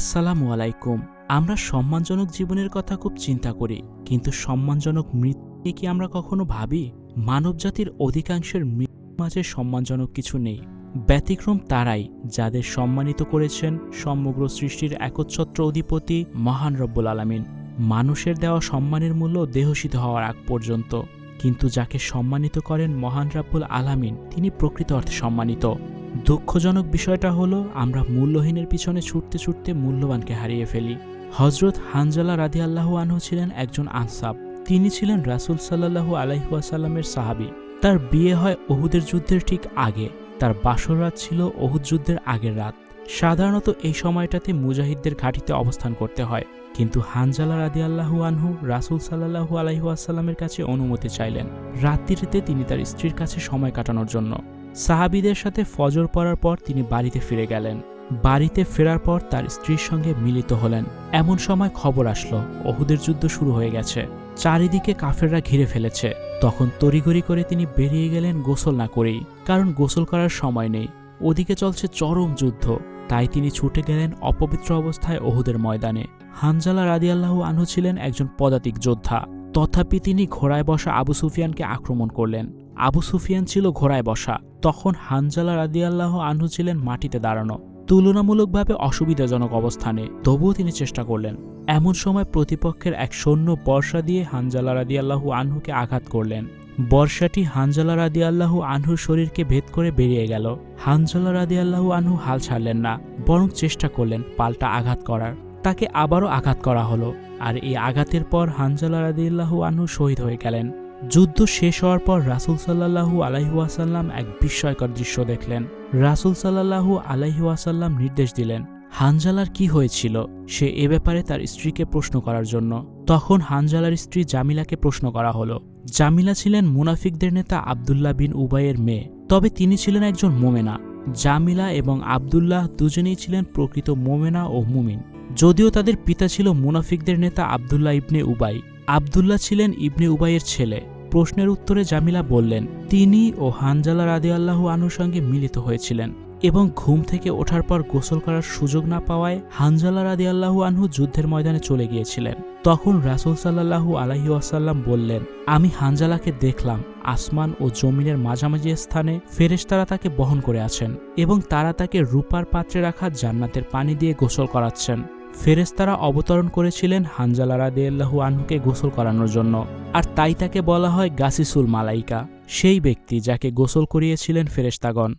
আসসালামু আলাইকুম। আমরা সম্মানজনক জীবনের কথা খুব চিন্তা করি, কিন্তু সম্মানজনক মৃত্যু কি আমরা কখনো ভাবি? মানবজাতির অধিকাংশের মৃত্যুর মাঝে সম্মানজনক কিছু নেই। ব্যতিক্রম তারাই, যাদের সম্মানিত করেছেন সমগ্র সৃষ্টির একচ্ছত্র অধিপতি মহান রব্বুল আলামিন। মানুষের দেওয়া সম্মানের মূল্য দেহসিত হওয়ার আগ পর্যন্ত। কিন্তু যাকে সম্মানিত করেন মহান রাব্বুল আলামিন, তিনি প্রকৃত অর্থে সম্মানিত। দুঃখজনক বিষয়টা হলো, আমরা মূল্যহীনের পিছনে ছুটতে ছুটতে মূল্যবানকে হারিয়ে ফেলি। হজরত হানজালা রাদি আল্লাহু আনহু ছিলেন একজন আনসাব। তিনি ছিলেন রাসুল সাল্লাহু আলাইহুয়াসাল্লামের সাহাবি। তার বিয়ে হয় ওহুদের যুদ্ধের ঠিক আগে। তার বাসর রাত ছিল ওহুদ যুদ্ধের আগের রাত। সাধারণত এই সময়টাতে মুজাহিদদের ঘাঁটিতে অবস্থান করতে হয়। কিন্তু হানজালা রাদি আল্লাহু আনহু রাসুল সাল্লাহু আলাইহাসাল্লামের কাছে অনুমতি চাইলেন। রাত্রিতে তিনি তার স্ত্রীর কাছে সময় কাটানোর জন্য। সাহাবিদের সাথে ফজর পড়ার পর তিনি বাড়িতে ফিরে গেলেন। বাড়িতে ফেরার পর তার স্ত্রীর সঙ্গে মিলিত হলেন। এমন সময় খবর আসলো অহুদের যুদ্ধ শুরু হয়ে গেছে। চারিদিকে কাফেররা ঘিরে ফেলেছে। তখন তড়িঘড়ি করে তিনি বেরিয়ে গেলেন গোসল না করেই, কারণ গোসল করার সময় নেই। ওদিকে চলছে চরম যুদ্ধ। তাই তিনি ছুটে গেলেন অপবিত্র অবস্থায় ওহুদের ময়দানে। হানজালা রাদিয়াল্লাহু আনহু ছিলেন একজন পদাতিক যোদ্ধা। তথাপি তিনি ঘোড়ায় বসা আবু সুফিয়ানকে আক্রমণ করলেন। আবু সুফিয়ান ছিল ঘোড়ায় বসা। তখন হানজালা রাদিয়াল্লাহ আনহু ছিলেন মাটিতে দাঁড়ানো। তুলনামূলকভাবে অসুবিধাজনক অবস্থানে, তবুও তিনি চেষ্টা করলেন। এমন সময় প্রতিপক্ষের এক সৈন্য বর্ষা দিয়ে হানজালা রাদিয়াল্লাহু আনহুকে আঘাত করলেন। বর্ষাটি হানজালা রাদিয়াল্লাহু আনহুর শরীরকে ভেদ করে বেরিয়ে গেল। হানজালা রাদিয়াল্লাহু আনহু হাল ছাড়লেন না, বরং চেষ্টা করলেন পাল্টা আঘাত করার। তাকে আবারও আঘাত করা হলো, আর এই আঘাতের পর হানজালা রাদিয়াল্লাহু আনহু শহীদ হয়ে গেলেন। যুদ্ধ শেষ হওয়ার পর রাসুল সাল্লাহু আলাইহুয়াসাল্লাম এক বিস্ময়কর দৃশ্য দেখলেন। রাসুল সাল্লাহু আলাইহুয়াসাল্লাম নির্দেশ দিলেন, হানজালার কি হয়েছিল সে এ ব্যাপারে তার স্ত্রীকে প্রশ্ন করার জন্য। তখন হানজালার স্ত্রী জামিলাকে প্রশ্ন করা হলো। জামিলা ছিলেন মুনাফিকদের নেতা আবদুল্লাহ বিন উবাইয়ের মেয়ে, তবে তিনি ছিলেন একজন মোমেনা। জামিলা এবং আবদুল্লাহ দুজনেই ছিলেন প্রকৃত মোমেনা ও মুমিন। যদিও তাদের পিতা ছিল মুনাফিকদের নেতা আবদুল্লাহ ইবনে উবাই। আবদুল্লাহ ছিলেন ইবনে উবাইয়ের ছেলে। প্রশ্নের উত্তরে জামিলা বললেন, তিনি ও হানজালা রাদি আল্লাহু আনুর সঙ্গে মিলিত হয়েছিলেন এবং ঘুম থেকে ওঠার পর গোসল করার সুযোগ না পাওয়ায় হানজালা রাদি আল্লাহু আনহু যুদ্ধের ময়দানে চলে গিয়েছিলেন। তখন রাসুল সাল্লাহু আলাহি আসাল্লাম বললেন, আমি হানজালাকে দেখলাম। আসমান ও জমিনের মাঝামাঝি স্থানে ফেরেশতারা তাকে বহন করে আছেন এবং তারা তাকে রূপার পাত্রে রাখা জান্নাতের পানি দিয়ে গোসল করাচ্ছেন। ফেরেস্তারা অবতরণ করেছিলেন হানজালা রাদিয়াল্লাহু আনহুকে গোসল করানোর জন্য। আর তাই তাকে বলা হয় গাসিসুল মালাইকা, সেই ব্যক্তি যাকে গোসল করিয়েছিলেন ফেরেস্তাগণ